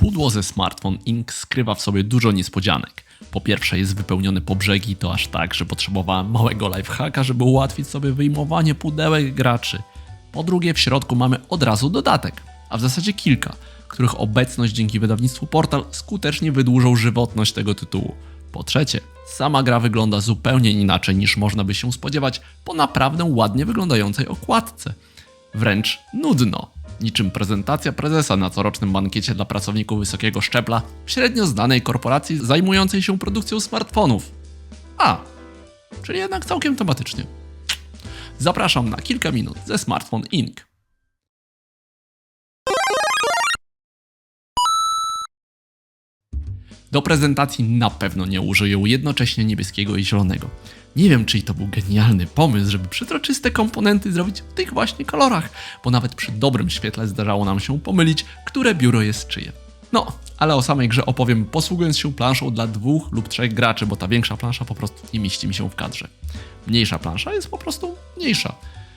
Pudło ze Smartphone Inc. skrywa w sobie dużo niespodzianek. Po pierwsze jest wypełniony po brzegi, to aż tak, że potrzebowałem małego lifehacka, żeby ułatwić sobie wyjmowanie pudełek graczy. Po drugie w środku mamy od razu dodatek, a w zasadzie kilka, których obecność dzięki wydawnictwu Portal skutecznie wydłużą żywotność tego tytułu. Po trzecie, sama gra wygląda zupełnie inaczej niż można by się spodziewać po naprawdę ładnie wyglądającej okładce. Wręcz nudno. Niczym prezentacja prezesa na corocznym bankiecie dla pracowników wysokiego szczebla średnio znanej korporacji zajmującej się produkcją smartfonów. A, czyli jednak całkiem tematycznie. Zapraszam na kilka minut ze Smartphone Inc. Do prezentacji na pewno nie użyję jednocześnie niebieskiego i zielonego. Nie wiem, czy to był genialny pomysł, żeby przezroczyste komponenty zrobić w tych właśnie kolorach, bo nawet przy dobrym świetle zdarzało nam się pomylić, które biuro jest czyje. No, ale o samej grze opowiem posługując się planszą dla dwóch lub trzech graczy, bo ta większa plansza po prostu nie mieści mi się w kadrze. Mniejsza plansza jest po prostu mniejsza,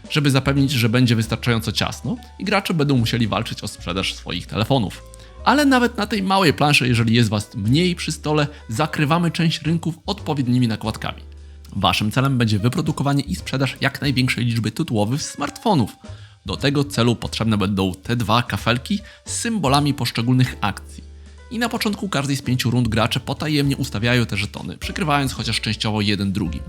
żeby zapewnić, że będzie wystarczająco ciasno i gracze będą musieli walczyć o sprzedaż swoich telefonów. Ale nawet na tej małej planszy, jeżeli jest Was mniej przy stole, zakrywamy część rynków odpowiednimi nakładkami. Waszym celem będzie wyprodukowanie i sprzedaż jak największej liczby tytułowych smartfonów. Do tego celu potrzebne będą te dwa kafelki z symbolami poszczególnych akcji. I na początku każdej z pięciu rund gracze potajemnie ustawiają te żetony, przykrywając chociaż częściowo jeden drugim.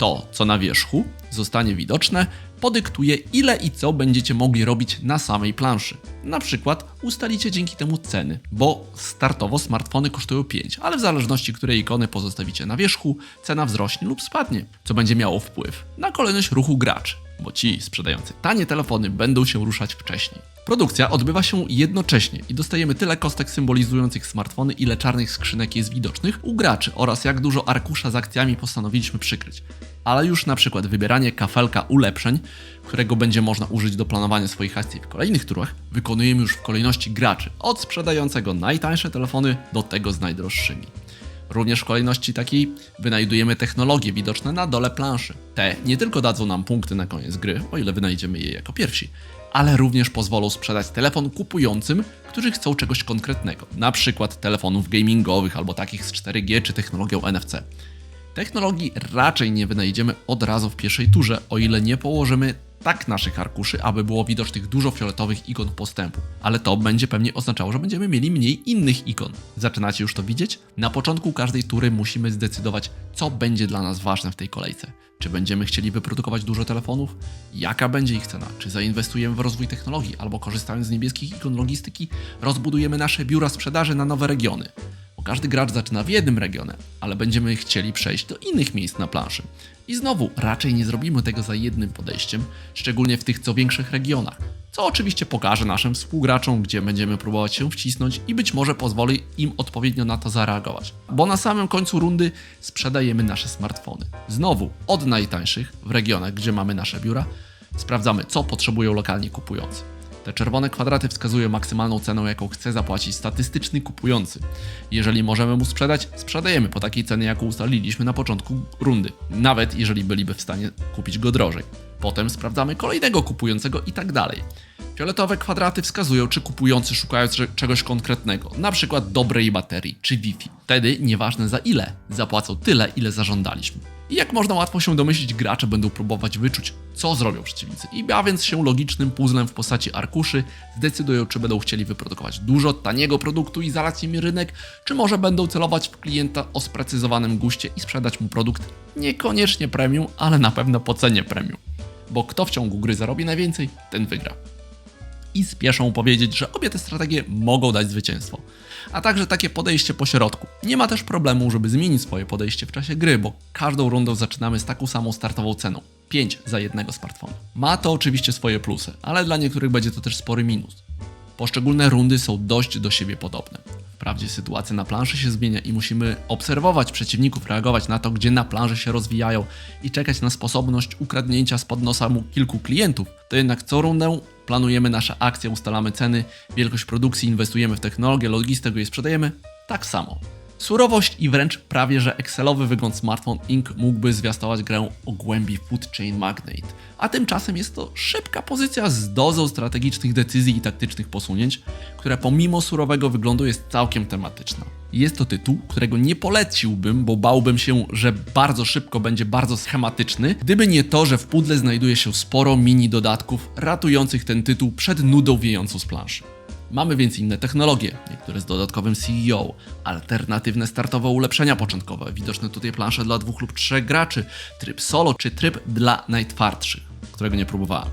To, co na wierzchu zostanie widoczne, podyktuje ile i co będziecie mogli robić na samej planszy. Na przykład ustalicie dzięki temu ceny, bo startowo smartfony kosztują 5, ale w zależności której ikony pozostawicie na wierzchu, cena wzrośnie lub spadnie, co będzie miało wpływ na kolejność ruchu graczy, bo ci sprzedający tanie telefony będą się ruszać wcześniej. Produkcja odbywa się jednocześnie i dostajemy tyle kostek symbolizujących smartfony, ile czarnych skrzynek jest widocznych u graczy oraz jak dużo arkusza z akcjami postanowiliśmy przykryć. Ale już na przykład wybieranie kafelka ulepszeń, którego będzie można użyć do planowania swoich akcji w kolejnych turach, wykonujemy już w kolejności graczy, od sprzedającego najtańsze telefony do tego z najdroższymi. Również w kolejności takiej wynajdujemy technologie widoczne na dole planszy. Te nie tylko dadzą nam punkty na koniec gry, o ile wynajdziemy je jako pierwsi, ale również pozwolą sprzedać telefon kupującym, którzy chcą czegoś konkretnego, na przykład telefonów gamingowych albo takich z 4G czy technologią NFC. Technologii raczej nie wynajdziemy od razu w pierwszej turze, o ile nie położymy tak naszych arkuszy, aby było widocznych dużo fioletowych ikon postępu. Ale to będzie pewnie oznaczało, że będziemy mieli mniej innych ikon. Zaczynacie już to widzieć? Na początku każdej tury musimy zdecydować, co będzie dla nas ważne w tej kolejce. Czy będziemy chcieli wyprodukować dużo telefonów? Jaka będzie ich cena? Czy zainwestujemy w rozwój technologii, albo korzystając z niebieskich ikon logistyki, rozbudujemy nasze biura sprzedaży na nowe regiony? Bo każdy gracz zaczyna w jednym regionie, ale będziemy chcieli przejść do innych miejsc na planszy. I znowu, raczej nie zrobimy tego za jednym podejściem, szczególnie w tych co większych regionach, co oczywiście pokaże naszym współgraczom, gdzie będziemy próbować się wcisnąć i być może pozwoli im odpowiednio na to zareagować. Bo na samym końcu rundy sprzedajemy nasze smartfony. Znowu, od najtańszych w regionach, gdzie mamy nasze biura, sprawdzamy, co potrzebują lokalnie kupujący. Te czerwone kwadraty wskazują maksymalną cenę, jaką chce zapłacić statystyczny kupujący. Jeżeli możemy mu sprzedać, sprzedajemy po takiej cenie, jaką ustaliliśmy na początku rundy, nawet jeżeli byliby w stanie kupić go drożej. Potem sprawdzamy kolejnego kupującego i tak dalej. Fioletowe kwadraty wskazują, czy kupujący szukają cze- czegoś konkretnego, przykład dobrej baterii czy Wi-Fi. Wtedy, nieważne za ile, zapłacą tyle, ile zażądaliśmy. I jak można łatwo się domyślić, gracze będą próbować wyczuć, co zrobią przeciwnicy. I bawiąc się logicznym puzzlem w postaci arkuszy, zdecydują, czy będą chcieli wyprodukować dużo taniego produktu i zalać nim rynek, czy może będą celować w klienta o sprecyzowanym guście i sprzedać mu produkt niekoniecznie premium, ale na pewno po cenie premium. Bo kto w ciągu gry zarobi najwięcej, ten wygra i spieszą powiedzieć, że obie te strategie mogą dać zwycięstwo. A także takie podejście po środku. Nie ma też problemu, żeby zmienić swoje podejście w czasie gry, bo każdą rundę zaczynamy z taką samą startową ceną. 5 za jednego smartfona. Ma to oczywiście swoje plusy, ale dla niektórych będzie to też spory minus. Poszczególne rundy są dość do siebie podobne. Wprawdzie sytuacja na planszy się zmienia i musimy obserwować przeciwników, reagować na to, gdzie na planży się rozwijają i czekać na sposobność ukradnięcia spod nosa mu kilku klientów, to jednak co rundę planujemy nasze akcje, ustalamy ceny, wielkość produkcji, inwestujemy w technologię, logistykę i sprzedajemy tak samo. Surowość i wręcz prawie że Excelowy wygląd Smartphone Inc. mógłby zwiastować grę o głębi Food Chain Magnate. A tymczasem jest to szybka pozycja z dozą strategicznych decyzji i taktycznych posunięć, która pomimo surowego wyglądu jest całkiem tematyczna. Jest to tytuł, którego nie poleciłbym, bo bałbym się, że bardzo szybko będzie bardzo schematyczny, gdyby nie to, że w pudle znajduje się sporo mini dodatków ratujących ten tytuł przed nudą wiejącą z planszy. Mamy więc inne technologie, niektóre z dodatkowym CEO, alternatywne startowe ulepszenia początkowe, widoczne tutaj plansze dla dwóch lub trzech graczy, tryb solo czy tryb dla najtwardszych, którego nie próbowałem.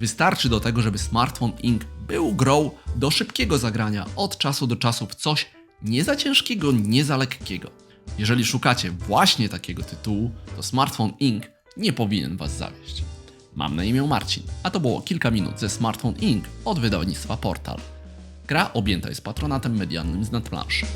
Wystarczy do tego, żeby Smartphone Inc. był grą do szybkiego zagrania od czasu do czasu w coś nie za ciężkiego, nie za lekkiego. Jeżeli szukacie właśnie takiego tytułu, to Smartphone Inc. nie powinien Was zawieść. Mam na imię Marcin, a to było kilka minut ze Smartphone Inc. od wydawnictwa Portal. Gra objęta jest patronatem medialnym z nadplanszy.